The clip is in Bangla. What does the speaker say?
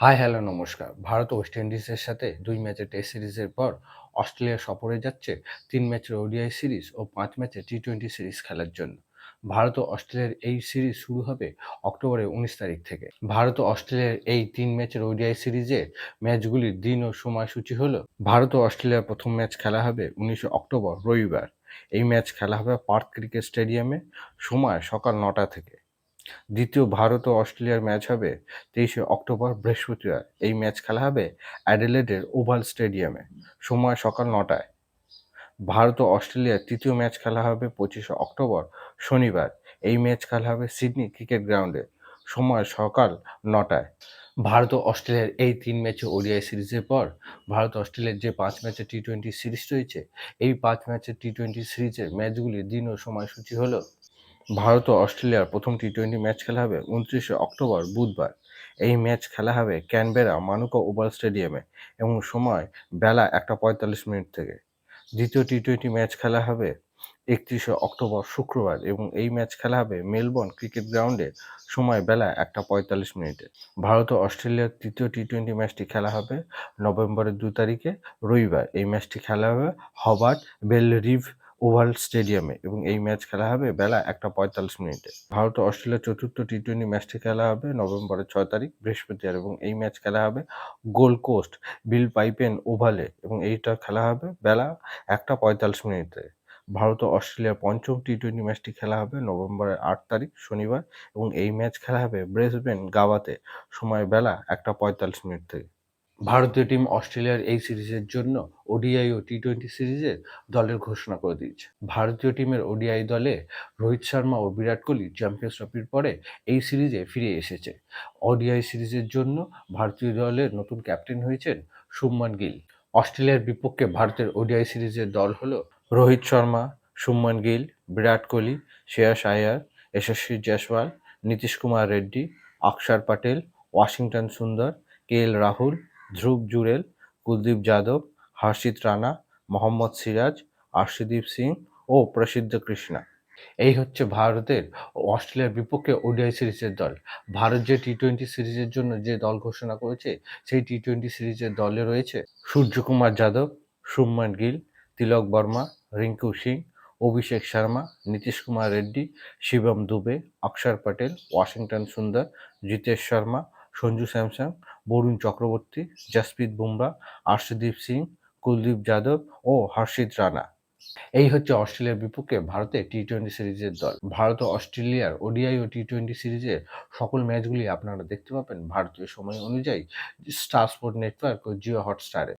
হাই, হ্যালো, নমস্কার। ভারত ওয়েস্ট ইন্ডিজের সাথে দুই ম্যাচের টেস্ট সিরিজের পর অস্ট্রেলিয়া সফরে যাচ্ছে তিন ম্যাচের ওডিআই সিরিজ ও পাঁচ ম্যাচের টি টোয়েন্টি সিরিজ খেলার জন্য। ভারত ও অস্ট্রেলিয়ার এই সিরিজ শুরু হবে অক্টোবরের উনিশ তারিখ থেকে। ভারত ও অস্ট্রেলিয়ার এই তিন ম্যাচের ওডিআই সিরিজে ম্যাচগুলির দিন ও সময়সূচি হল ভারত ও অস্ট্রেলিয়ার প্রথম ম্যাচ খেলা হবে উনিশে অক্টোবর রবিবার। এই ম্যাচ খেলা হবে পার্ক ক্রিকেট স্টেডিয়ামে সময় সকাল নটা থেকে। দ্বিতীয় ভারত ও অস্ট্রেলিয়ার ম্যাচ হবে তেইশে অক্টোবর বৃহস্পতিবার। এই ম্যাচ খেলা হবে অ্যাডিলেডের ওভাল স্টেডিয়ামে সময় সকাল নটায়। ভারত ও অস্ট্রেলিয়ার তৃতীয় ম্যাচ খেলা হবে পঁচিশে অক্টোবর শনিবার। এই ম্যাচ খেলা হবে সিডনি ক্রিকেট গ্রাউন্ডে সময় সকাল নটায়। ভারত ও অস্ট্রেলিয়ার এই তিন ম্যাচে ওডিআই সিরিজের পর ভারত অস্ট্রেলিয়ার যে পাঁচ ম্যাচে টি টোয়েন্টি সিরিজ রয়েছে, এই পাঁচ ম্যাচের টি টোয়েন্টি সিরিজের ম্যাচগুলির দিন ও সময়সূচি হলো ভারত ও অস্ট্রেলিয়ার প্রথম টি টোয়েন্টি ম্যাচ খেলা হবে উনত্রিশে অক্টোবর, বুধবার। এই ম্যাচ খেলা হবে ক্যানবেরা, মানুকা ওভাল স্টেডিয়ামে এবং সময় বেলা একটা পঁয়তাল্লিশ মিনিট থেকে। দ্বিতীয় টি টোয়েন্টি ম্যাচ খেলা হবে একত্রিশে অক্টোবর, শুক্রবার এবং এই ম্যাচ খেলা হবে মেলবোর্ন ক্রিকেট গ্রাউন্ডে সময় বেলা একটা পঁয়তাল্লিশ মিনিটে। ভারত ও অস্ট্রেলিয়ার তৃতীয় টি টোয়েন্টি ম্যাচটি খেলা হবে নভেম্বরের দু তারিখে, রবিবার। এই ম্যাচটি খেলা হবে হবার্ট বেলরিভ ওভাল স্টেডিয়ামে এবং এই ম্যাচ খেলা হবে বেলা একটা পঁয়তাল্লিশ মিনিটে। ভারত ও অস্ট্রেলিয়ার চতুর্থ টি টোয়েন্টি ম্যাচটি খেলা হবে নভেম্বরের ছয় তারিখ, বৃহস্পতিবার এবং এই ম্যাচ খেলা হবে গোল্ড কোস্ট, বিল পাইপেন ওভালে এবং এইটা খেলা হবে বেলা একটা পঁয়তাল্লিশ মিনিটে। ভারত ও অস্ট্রেলিয়ার পঞ্চম টি টোয়েন্টি ম্যাচটি খেলা হবে নভেম্বরের আট তারিখ, শনিবার এবং এই ম্যাচ খেলা হবে ব্রেসবেন গাওয়াতে, সময় বেলা একটা পঁয়তাল্লিশ মিনিট। থেকে ভারতীয় টিম অস্ট্রেলিয়ার এই সিরিজের জন্য ওডিআই ও টি টোয়েন্টি সিরিজের দলের ঘোষণা করে দিয়েছে। ভারতীয় টিমের ওডিআই দলে রোহিত শর্মা ও বিরাট কোহলি চ্যাম্পিয়ন্স ট্রফির পরে এই সিরিজে ফিরে এসেছে। ওডিআই সিরিজের জন্য ভারতীয় দলের নতুন ক্যাপ্টেন হয়েছেন শুভমান গিল। অস্ট্রেলিয়ার বিপক্ষে ভারতের ওডিআই সিরিজের দল হল রোহিত শর্মা শুভমান গিল, বিরাট কোহলি, শ্রেয়াস আয়ার যশস্বী জয়সওয়াল, নীতিশ কুমার রেড্ডি, অক্ষর পটেল, ওয়াশিংটন সুন্দর, কে এল রাহুল ধ্রুব জুরেল কুলদীপ যাদব, হর্ষিত রানা, মোহাম্মদ সিরাজ, আর্শদীপ সিং ও প্রসিদ্ধ কৃষ্ণা। এই হচ্ছে ভারতের অস্ট্রেলিয়ার বিপক্ষে ওডিআই সিরিজের দল। ভারত যে টি টোয়েন্টি সিরিজের জন্য যে দল ঘোষণা করেছে, সেই টি টোয়েন্টি সিরিজের দলে রয়েছে সূর্যকুমার যাদব, শুভমান গিল, তিলক বর্মা, রিঙ্কু সিং, অভিষেক শর্মা, নীতিশ কুমার রেড্ডি, শিবম দুবে, অক্ষর পটেল, ওয়াশিংটন সুন্দর, জিতেশ শর্মা, সঞ্জু স্যামসং বরুণ চক্রবর্তী, জসপ্রীত বুমরা, আর্শদীপ সিং, কুলদীপ যাদব ও হর্ষিত রানা। এই হচ্ছে অস্ট্রেলিয়ার বিপক্ষে ভারতের টি টোয়েন্টি সিরিজের দল। ভারত অস্ট্রেলিয়ার ওডিআই ও টি টোয়েন্টি সিরিজের সকল ম্যাচগুলি আপনারা দেখতে পাবেন। ভারতীয় সময় অনুযায়ী স্টার স্পোর্ট নেটওয়ার্ক ও জিও হটস্টারে